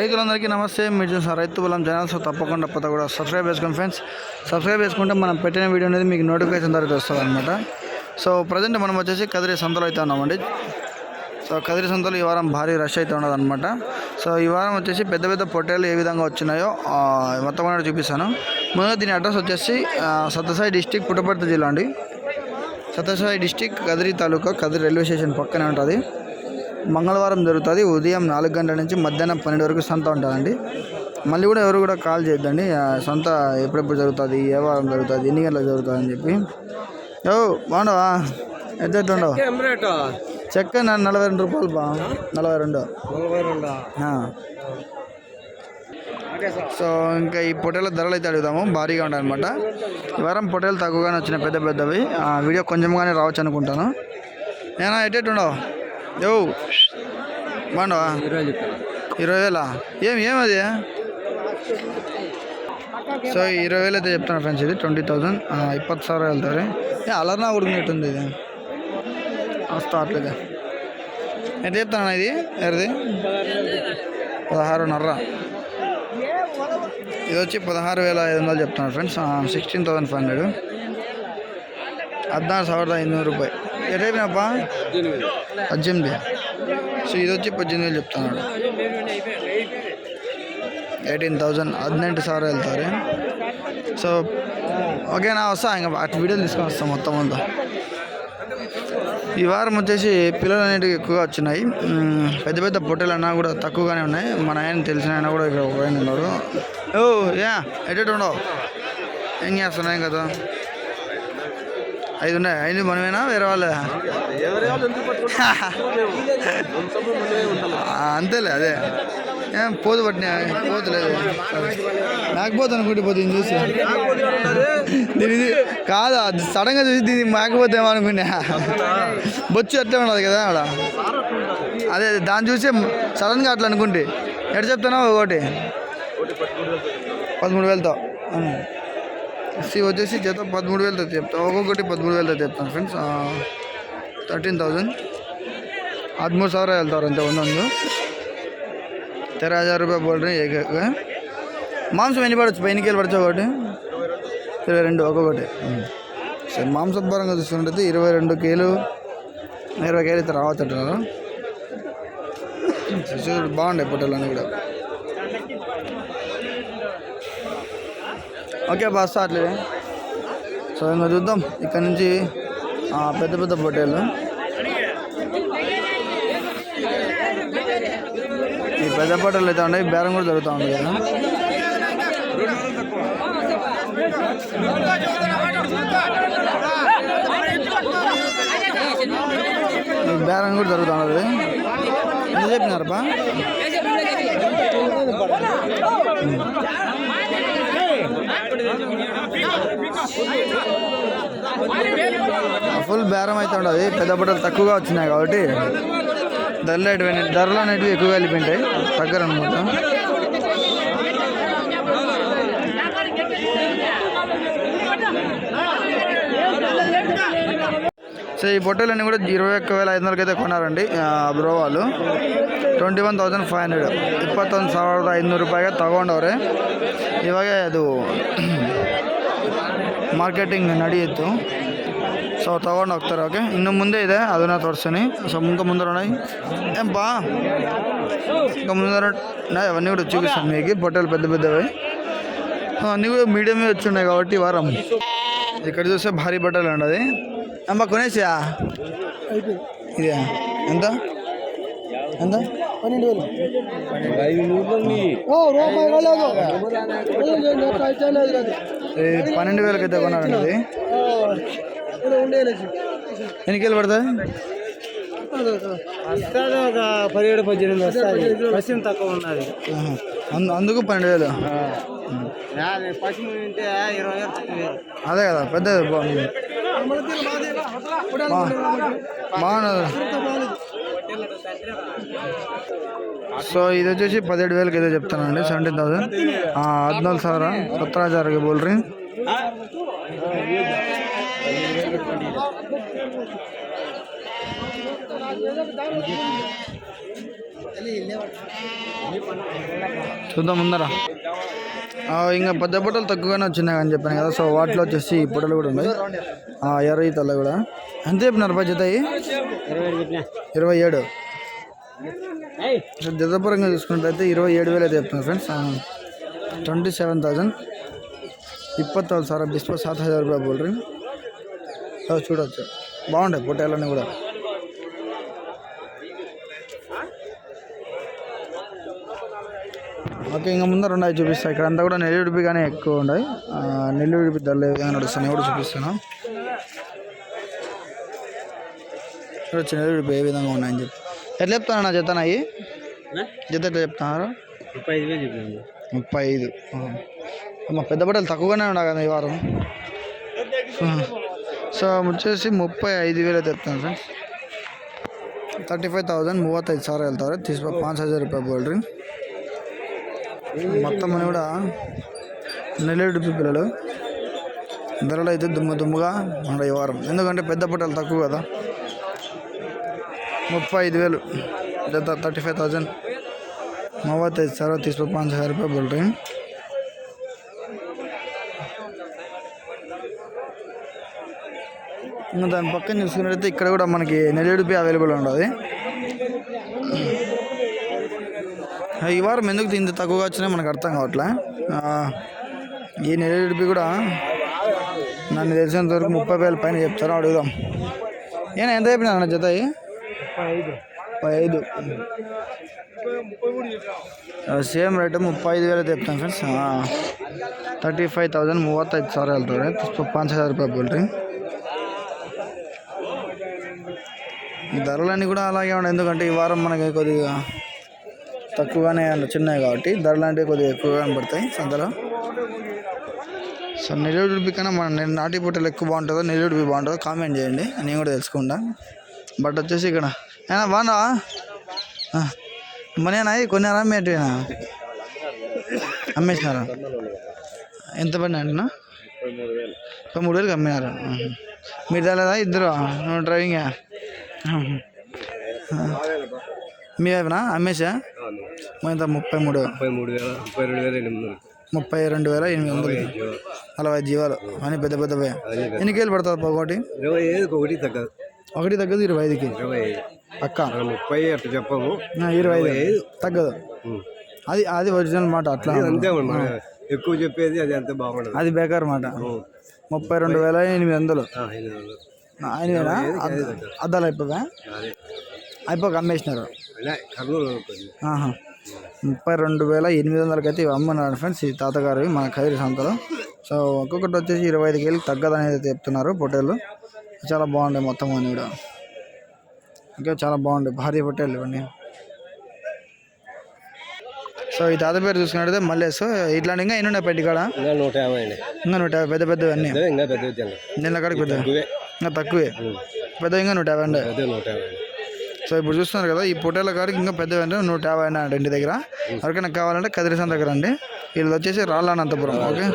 రైతులందరికీ నమస్తే. మీరు చూసిన రైతు బలం ఛానల్ సో తప్పకుండా పోతే కూడా సబ్స్క్రైబ్ చేసుకోండి ఫ్రెండ్స్ సబ్స్క్రైబ్ చేసుకుంటే మనం పెట్టిన వీడియో అనేది మీకు నోటిఫికేషన్ ద్వారా వస్తుంది అనమాట సో ప్రజెంట్ మనం వచ్చేసి కదిరి సంతలో అయితే ఉన్నామండి. సో కదిరి సంతలో ఈ వారం భారీ రష్ అయితే ఉన్నది అనమాట సో ఈ వారం వచ్చేసి పెద్ద పెద్ద పొట్టేలు ఏ విధంగా వచ్చినాయో మొత్తం అనేది చూపిస్తాను. ముందుగా దీని అడ్రస్ వచ్చేసి సత్యసాయి డిస్టిక్ పుట్టపర్తి జిల్లా అండి. Sathya Sai district Kadiri taluka Kadiri railway station పక్కనే ఉంటుంది. మంగళవారం జరుగుతుంది. ఉదయం నాలుగు గంటల నుంచి మధ్యాహ్నం పన్నెండు వరకు సంత ఉంటుందండి. మళ్ళీ కూడా ఎవరు కూడా కాల్ చేయొద్దండి. సంత ఎప్పుడెప్పుడు జరుగుతుంది ఏ వారం జరుగుతుంది ఎన్ని గంటలకు జరుగుతుంది అని చెప్పి. ఓ బాగుండవా ఎంత ఎట్లా ఉండవు ఎంబ్రేటో చెక్క నా నలభై రెండు రూపాయలు బా. నలభై రెండు. సో ఇంకా ఈ పొట్టేల ధరలు అయితే అడుగుదాము. భారీగా ఉంటాయి అనమాట ఈ వారం పొట్టేలు తక్కువగానే వచ్చిన పెద్ద పెద్దవి. ఆ, వీడియో కొంచెంగానే రావచ్చు అనుకుంటాను. ఏనా ఎట్టేట్టు ఉండవు యో బాండవా ఇరవై వేలా ఏమి ఏమది సో ఇరవై వేలు అయితే చెప్తాను ఫ్రెండ్స్ ఇది ట్వంటీ థౌజండ్ ఇప్పತ್ತು సార్ వెళ్తారు. అలర్నా ఉడికినట్టుంది ఇది. స్టార్ట్లేదు ఎంత చెప్తాను ఇది? ఎవరిది? పదహారున్నర. ఇది వచ్చి పదహారు వేల ఐదు వందలు చెప్తున్నాను friends. Sixteen thousand five hundred ಹದಿನಾರು ಸಾವಿರದ ಐನೂರು ರೂಪಾಯಿ. ఎటైపోయినాపా పద్దెనిమిది. సో ఇది వచ్చి పద్దెనిమిది వేలు చెప్తున్నాడు. ఎయిటీన్ థౌజండ్ హదినెంటు సార్ వెళ్తారు. సో ఓకే నా వస్తా ఇంకా అటు వీడియోలు తీసుకొని వస్తాం మొత్తం అంతా. ఈ వారం వచ్చేసి పిల్లలు అనేటివి ఎక్కువగా వచ్చినాయి. పెద్ద పెద్ద పొట్టెలు అన్నా కూడా తక్కువగానే ఉన్నాయి. మన ఆయన తెలిసిన ఆయన కూడా ఇక్కడ ఒక ఆయన ఉన్నాడు. ఓ యా ఎటు ఉండవు? ఏం చేస్తున్నాయి కదా ఐదు ఉన్నాయి. ఐదు మనమేనా? వేరే వాళ్ళు? అంతేలే అదే. ఏం పోదు పట్టినా? పోతులేదు మేకపోతే అనుకుంటే పోతే చూసి. దీని ఇది కాదు అది సడన్గా చూసి దీన్ని మేకపోతేమో అనుకున్నా. బొచ్చు అట్లే ఉండదు కదా ఆడ. అదే అదే దాన్ని చూసి సడన్గా అట్లా అనుకుంటే. ఎట్లా చెప్తున్నావు ఒకటి? పదమూడు వేలతో. అవును. సి వచ్చేసి జత పదమూడు వేలతో చెప్తాను ఒక్కొక్కటి పదమూడు వేలతో చెప్తాను ఫ్రెండ్స్ ತರ್ಟೀನ್ ತೌಸಂಡ್ ಹದಿಮೂರು ಸಾವಿರ ಹೇಳ್ತಾವ್ರಂತೆ ಒಂದೊಂದು తెర హజార్ రూపాయలు బోల్డ్రీ ఏక మాంసం ఎన్ని పడవచ్చు పైన కేలు పడచ్చు ఒకటి ఇరవై రెండు ఒక్కొక్కటి సరే మాంసం పరంగా చూసుకుంటే ఇరవై రెండు కేలు ఇరవై కేలు అయితే రావచ్చు అంటున్నారు చూడు బాగుండే పొట్టెలన్నీ కూడా ఓకే బస్ అట్లే. సో ఇంకా చూద్దాం. ఇక్కడ నుంచి పెద్ద పెద్ద పొట్టేళ్ళు. ఈ పెద్ద పొట్టలు అయితే ఉన్నాయి. బేరం కూడా జరుగుతూ ఉంది కదా. ఈ బేరం కూడా జరుగుతూ ఉన్నది. ఎంత చెప్పినారప్పా ఫుల్ బేరం అయితే ఉండదు పెద్ద బట్టలు తక్కువగా వచ్చినాయి కాబట్టి ధరలు అనేటివి ధరలు అనేటివి ఎక్కువగా వెళ్ళిపోయింటాయి తగ్గరు అనమాట సో ఈ పొట్టలన్నీ కూడా ఇరవై ఒక్క వేల ఐదు వందలకి అయితే కొన్నారండి ఆ, బ్రో వాళ్ళు twenty one thousand five hundred ಇಪ್ಪತ್ತೊಂದು ಸಾವಿರದ ಐದುನೂರು ರೂಪಾಯಿಗೆ ತಗೊಂಡವ್ರೆ ಇವಾಗ ಅದು ಮಾರ್ಕೆಟಿಂಗ್ ನಡೆಯಿತು ಸೊ ತೊಗೊಂಡು ಹೋಗ್ತಾರೆ ಓಕೆ ಇನ್ನು ಮುಂದೆ ಇದೆ ಅದನ್ನು ತೋರಿಸ್ತೀನಿ సో ఇంకా ముందర ఉన్నాయి ఏం బా ఇంకా ముందర ఉన్నాయి అవన్నీ కూడా చూపిస్తాను మీకు పొట్టలు పెద్ద పెద్దవి ఆ, అన్నీ కూడా మీడియమే వచ్చి ఉన్నాయి కాబట్టి ఈ వారం ఇక్కడ చూస్తే భారీ బట్టలు ఉండదు అమ్మ కొనేసా ఇది ఎంత ఎంత పన్నెండు వేలు ఇది పన్నెండు వేలకి అయితే కొన్నారండి ఇది. ఎన్నికేళ్ళు పడుతుంది వస్తుంది ఒక పదిహేడు పద్దెనిమిది వస్తుంది పశ్చిమ తక్కువ ఉన్నది. అందుకు పన్నెండు వేలు. పశ్చిమ ఉంటే ఇరవై అదే కదా పెద్దది బాగుంది బాగున్నది. సో ఇది వచ్చేసి పదిహేడు వేలకి ఏదో చెప్తానండి సెవెంటీన్ థౌసండ్ హద్నాలుగు సార్ సత్రాచారకి సార్కి బోల్ రీ చూద్దాం ముందరా. ఇంకా పెద్ద బుట్టలు తక్కువగానే వచ్చినాయి అని చెప్పాను కదా సో వాటిలో వచ్చేసి బుట్టలు కూడా ఉన్నాయి. ఇరవై తల్ల కూడా. ఎంత చెప్పినారు బడ్జెట్ అయ్యి? ఇరవై ఏడు. జతపరంగా చూసుకున్నట్లయితే ఇరవై ఏడు వేలు అయితే చెప్తున్నాను ఫ్రెండ్స్ ట్వంటీ సెవెన్ థౌజండ్ ఇప్పತ್ತಾలు సార్ బిస్పో సాత్ హజార్ రూపాయ బోల్ రీ చూడవచ్చు చూడొచ్చు. బాగుంటాయి పొట్టేళ్ళని కూడా. ఓకే ఇంకా ముందర ఉన్నాయి చూపిస్తాయి ఇక్కడ అంతా కూడా నెల్లూడిపి కానీ ఎక్కువ ఉన్నాయి. నెల్లూడిపి ధరలు ఏ విధంగా నడుస్తున్నాయి కూడా చూపిస్తాను చూడొచ్చు నెల్లూడిపి ఏ విధంగా ఉన్నాయని చెప్పి. ఎట్లా చెప్తానన్నా జత అయ్యి? జత ఎట్లా చెప్తున్నారు ముప్పై ఐదు వేలు మా పెద్ద బట్టలు తక్కువగానే ఉన్నా కదా ఈ వారం. సో వచ్చేసి ముప్పై ఐదు వేలు అయితే చెప్తాను ఫ్రెండ్స్. ತರ್ಟಿ ಫೈವ್ ఐదు ಮೂವತ್ತೈದು వెళ్తారు. తీసుకో ತೀಸ್ హజార్ రూపాయలు ರೂಪಾಯಿ డ్రింక్ మొత్తం కూడా నెల్లేడు పిల్లలు. ధరలు అయితే దుమ్ము దుమ్ముగా ఉన్నాయి వారం. ఎందుకంటే పెద్ద పట్టలు తక్కువ కదా. ముప్పై ఐదు వేలు థర్టీ ఫైవ్ థౌజండ్. ಮೂವತ್ತೈದು ಸಾವಿರ ತೀಸ್ಪ ಪಾಂಚ್ ಸಾವಿರ రూపాయలు बोल ఇంకా దాని పక్కన చూసుకున్నట్టయితే ఇక్కడ కూడా మనకి నెల్లూడిపి పే అవైలబుల్ ఉండదు. ఈ వారం ఎందుకు ఇంత తక్కువగా వచ్చినాయి మనకు అర్థం కావట్లే. ఈ నెల్లూడిపి పే కూడా నన్ను తెలిసినంత వరకు ముప్పై వేల పైన చెప్తారా అడుగుదాం. నేను ఎంత చెప్పినా జతాయి ముప్పై ఐదు ಸೇಮ್ ರೇಟ್ ಮುಪ್ಪೈ ಐದು ವೇಲೆ ತೆಪ್ತಾನೆ ಫ್ರೆಂಡ್ಸ್ ತರ್ಟಿ ಫೈವ್ ತೌಸಂಡ್ ಮೂವತ್ತೈದು ಸಾವಿರ ಹೇಳ್ತಾರೆ ಪಾಂಚ್ ಹಜಾರ್ రూపాయలు బోల్రీ ఈ ధరలన్నీ కూడా అలాగే ఉన్నాయి ఎందుకంటే ఈ వారం మనకి కొద్దిగా తక్కువగానే చిన్నవి కాబట్టి ధరలు అంటే కొద్దిగా ఎక్కువగా కనబడతాయి సంతలో సో నెల్లూరు ఉడిపి కన్నా మన నె- నాటి పొట్టలు ఎక్కువ బాగుంటుందో నెల్లూరు ఉడిపి బాగుంటుందో కామెంట్ చేయండి నేను కూడా తెలుసుకుంటా బట్ వచ్చేసి ఇక్కడ ఏనా బాగున్నావా? ఆ. మనేనా కొన్నారా అమ్మేటివేనా అమ్మేసినారా? ఎంత పడినా అంటున్నా? ముప్పై మూడు వేలకు అమ్మినారు. మీరు తెలదా ఇద్దరు? డ్రైవింగా. ఆ. మీవేనా అమ్మేసా? ఎంత? ముప్పై మూడు. ముప్పై మూడు వేల ముప్పై రెండు వేల ఎనిమిది వందలు. ముప్పై రెండు వేల ఎనిమిది వందలు. నలభై ఐదు. జీవాలు. అని పెద్ద పెద్దవే ఎన్ని కేలు పడుతుంది ఒకటి ఇరవై ఐదుకి ఒకటి తగ్గదు. ఒకటి తగ్గదు ఇరవై ఐదుకి. ఇరవై ఐదు. పక్క. ముప్పై అట్లా చెప్పము ఇరవై ఐదు. తగ్గదు. అది అది ఒరిజినల్ మాట అట్లా. అంతే ఎక్కువ చెప్పేది అది అంత బాగుండదు. అది బేకార్ మాట. ముప్పై రెండు వేల ఎనిమిది వందలు. ఆ, ఎనిమిది వందలు. ఆయనవేనా? అద్దాలు అయిపోగా? అయిపోక అమ్మేసినారు. ముప్పై రెండు వేల ఎనిమిది వందలకైతే ఇవి అమ్మన్నారు ఫ్రెండ్స్ ఈ తాతగారు మన ఖైరు సంతలో. సో ఒక్కొక్కటి వచ్చేసి ఇరవై ఐదు కేలు తగ్గదని అయితే చెప్తున్నారు పొట్టేళ్ళు. చాలా బాగుంటాయి మొత్తం అన్నీ కూడా. ఇంకా చాలా బాగుంటాయి భారీ పొట్టేళ్ళు ఇవన్నీ. సో ఈ తాత పేరు చూసుకున్నట్టయితే మల్లేస్ ఇట్లాంటి ఇంకా ఎన్ని ఉన్నాయి పెట్టి కాడ? ఇంకా నూట యాభై అండి ఇంకా నూట యాభై పెద్ద పెద్దవి అన్నీ. ఇంకా పెద్ద పెద్ద ఇంకా తక్కువే. పెద్ద ఇంకా నూట యాభై అండి నూట యాభై సో ఇప్పుడు చూస్తున్నారు కదా ఈ పొట్టేల కాడికి ఇంకా పెద్దవి అంటే నూట యాభై అండి ఇంటి దగ్గర. ఎవరికైనా కావాలంటే కదిరిసాన్ దగ్గర అండి వీళ్ళు వచ్చేసి రాళ్ళనంతపురం ఓకే?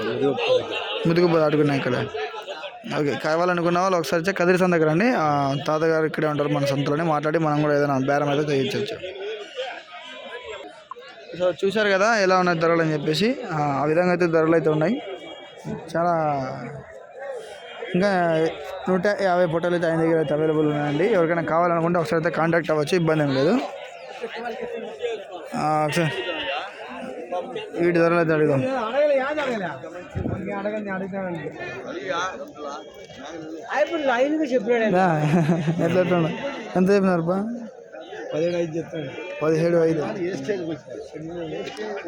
ముదుగుబోదు అడుగున్నాయి ఇక్కడ. ఓకే కావాలనుకున్న వాళ్ళు ఒకసారి వచ్చి కదిరిసాన్ దగ్గర అండి తాతగారు ఇక్కడే ఉంటారు మన సొంతలోనే మాట్లాడి మనం కూడా ఏదైనా బేరం అయితే చేయించవచ్చు సో చూశారు కదా ఎలా ఉన్నాయి ధరలు అని చెప్పేసి. ఆ విధంగా అయితే ధరలు అయితే ఉన్నాయి. చాలా ఇంకా నూట యాభై ఫోటోలు అయితే ఆయన దగ్గర అయితే అవైలబుల్ ఉన్నాయండి. ఎవరికైనా కావాలనుకుంటే ఒకసారి అయితే కాంటాక్ట్ అవ్వచ్చు ఇబ్బంది ఏం లేదు. ఒకసారి వీటి ధరలు అయితే అడుగుదాం. యా, ఎట్లా ఎట్లా ఉన్నాయి? ఎంత చెప్పినారు బా పదిహేడు ఐదు చెప్తాను పదిహేడు ఐదు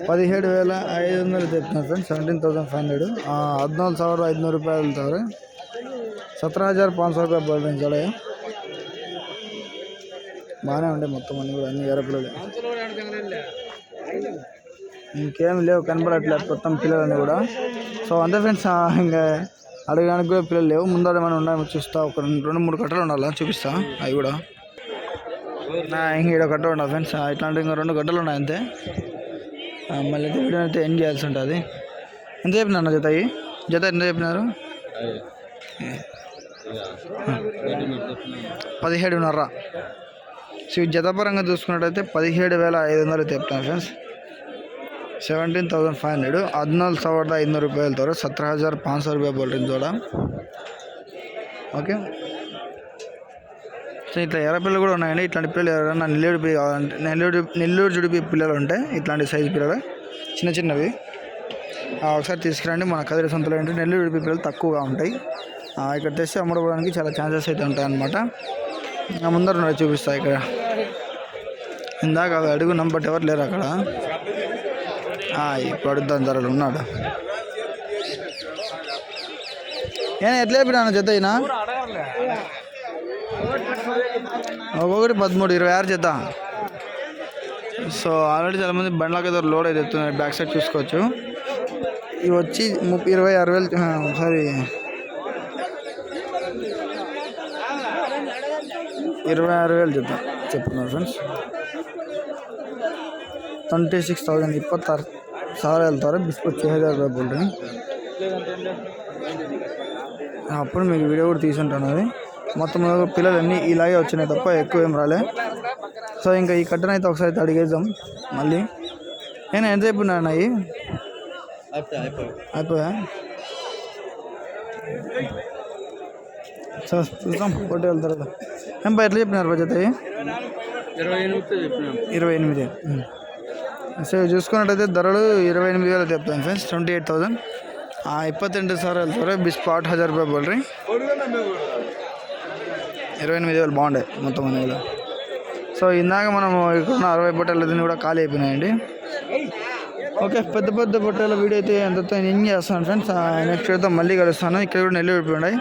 పదిహేడు వేల ఐదు వందలు చెప్తున్నారు friends seventeen thousand five hundred ಹದಿನಾಲ್ಕು ಸಾವಿರ ಐದುನೂರು ರೂಪಾಯಿ ಹೇಳ್ತಾವ್ರೆ సత్రా హజార్ పాంచ్ సో రూపాయలు పడుతుంది జడ బాగానే ఉంటాయి మొత్తం అన్ని కూడా అన్ని ఎరపిల్లలు ఇంకేం లేవు కనబడట్లేదు మొత్తం పిల్లలని కూడా. సో అంతే ఫ్రెండ్స్ ఇంకా అడగడానికి కూడా పిల్లలు లేవు. ముందర ఏమైనా ఉన్నాయి చూస్తా. ఒక రెండు రెండు మూడు కట్టలు ఉండాలి? చూపిస్తా. అవి కూడా. ఇంక ఈడ కట్టలు ఉండవు ఫ్రెండ్స్ ఇట్లాంటి ఇంకా రెండు కట్టలు ఉన్నాయి అంతే. మళ్ళీ అయితే వీడియో అయితే ఎండ్ చేయాల్సి ఉంటుంది. ఎంత చెప్పినారు అన్న జత జత ఎంత చెప్పినారు? పదిహేడున్నర. సో జతపరంగా చూసుకున్నట్టయితే పదిహేడు వేల ఐదు వందలు చెప్తాను friends seventeen thousand five hundred. ಹದಿನಾಲ್ಕು సవర్ద ఐదు రూపాయల ಹೇಳ್ತಾರೆ ಸತ್ರ హజార్ పాంచ ಸಾವಿರ ರೂಪಾಯಿ ಬೋಲ್ರಿ ಜೋಡ ఓకే. సో ఇట్లా ఎర్రపిల్లలు కూడా ఉన్నాయండి. ఇట్లాంటి పిల్లలు ఎవరైనా నెల్లూరు నెల్లూరు నెల్లూరు జుడిపి పిల్లలు ఉంటాయి ఇట్లాంటి సైజు పిల్లలు చిన్న చిన్నవి. ఒకసారి తీసుకురండి. మన కదిరి సొంతలు ఏంటి నెల్లూరు జుడిపి పిల్లలు తక్కువగా ఉంటాయి. ఇక్కడ తెస్తే అమ్ముడుకోవడానికి చాలా ఛాన్సెస్ అయితే ఉంటాయి అన్నమాట ముందర చూపిస్తాయి ఇక్కడ. ఇందాక అవి నంబర్ ఎవరు లేరు అక్కడ. ఇప్పుడు అడుగుతాను ధరలు ఉన్నాడు. ఏనా ఎట్లా చెప్పినా జత అయినా ఒక్కొక్కటి పదమూడు ఇరవై ఆరు జత. సో ఆల్రెడీ చాలామంది బండ్లకి ఏదో లోడ్ అయితే ఎత్తున్నాయి బ్యాక్ సైడ్ చూసుకోవచ్చు. ఇవి వచ్చి ముప్పై ఇరవై ఆరు వేలు సారీ. ఇరవై ఆరు వేలు జత చెప్తున్నారు ఫ్రెండ్స్. ಟ್ವೆಂಟಿ ಸಿಕ್ಸ್ ತೌಸಂಡ್ ಇಪ್ಪತ್ತಾರು ಸಾವಿರ ಹೇಳ್ತಾರೆ బిస్కెట్ ఛే హజార్ రూపాయలు బోల్డ్రి అప్పుడు మీకు వీడియో కూడా తీసుంటాను అది మొత్తం పిల్లలు అన్నీ ఇలాగే వచ్చినాయి తప్ప ఎక్కువ ఏం రాలే సో ఇంకా ఈ కట్టను అయితే ఒకసారి అయితే అడిగేద్దాం మళ్ళీ నేను ఎంతసేపు ఉన్నాను అవి అయిపోయా సో చూద్దాం కొట్టి వెళ్తారు కదా ఏం బా ఎట్లా చెప్పినారు బడ్జెట్ అవి ఇరవై ఎనిమిది చెప్పినాం ఇరవై ఎనిమిది ఉమ్. సో చూసుకున్నట్టయితే ధరలు ఇరవై ఎనిమిది వేలు చెప్తాను friends twenty eight thousand. Sir వెళ్తారు ಹೇಳ್ತಾರೆ ಬಿ హజార్ రూపాయలు ರೂಪಾಯಿ రీ. ఇరవై ఎనిమిది వేలు బాగుండే మొత్తం అనేది సో ఇందాక మనం ఇక్కడ అరవై పొట్టాలన్నీ కూడా ఖాళీ అయిపోయినాయండి. ఓకే పెద్ద పెద్ద పొట్టాల వీడియో అయితే ఎంత ఏం చేస్తాను ఫ్రెండ్స్. నెక్స్ట్ అయితే మళ్ళీ కలుస్తాను. ఇక్కడ కూడా నెల్లూరు ఉన్నాయి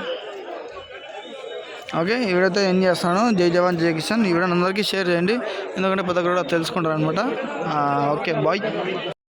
ఓకే ఈ వీడియోతో ఏం చేస్తాను? జై జవాన్ జై కిషన్ ఈ వీడియో అందరికీ షేర్ చేయండి. ఎందుకంటే పెద్ద కూడా తెలుసుకుంటారు అనమాట ఓకే బాయ్.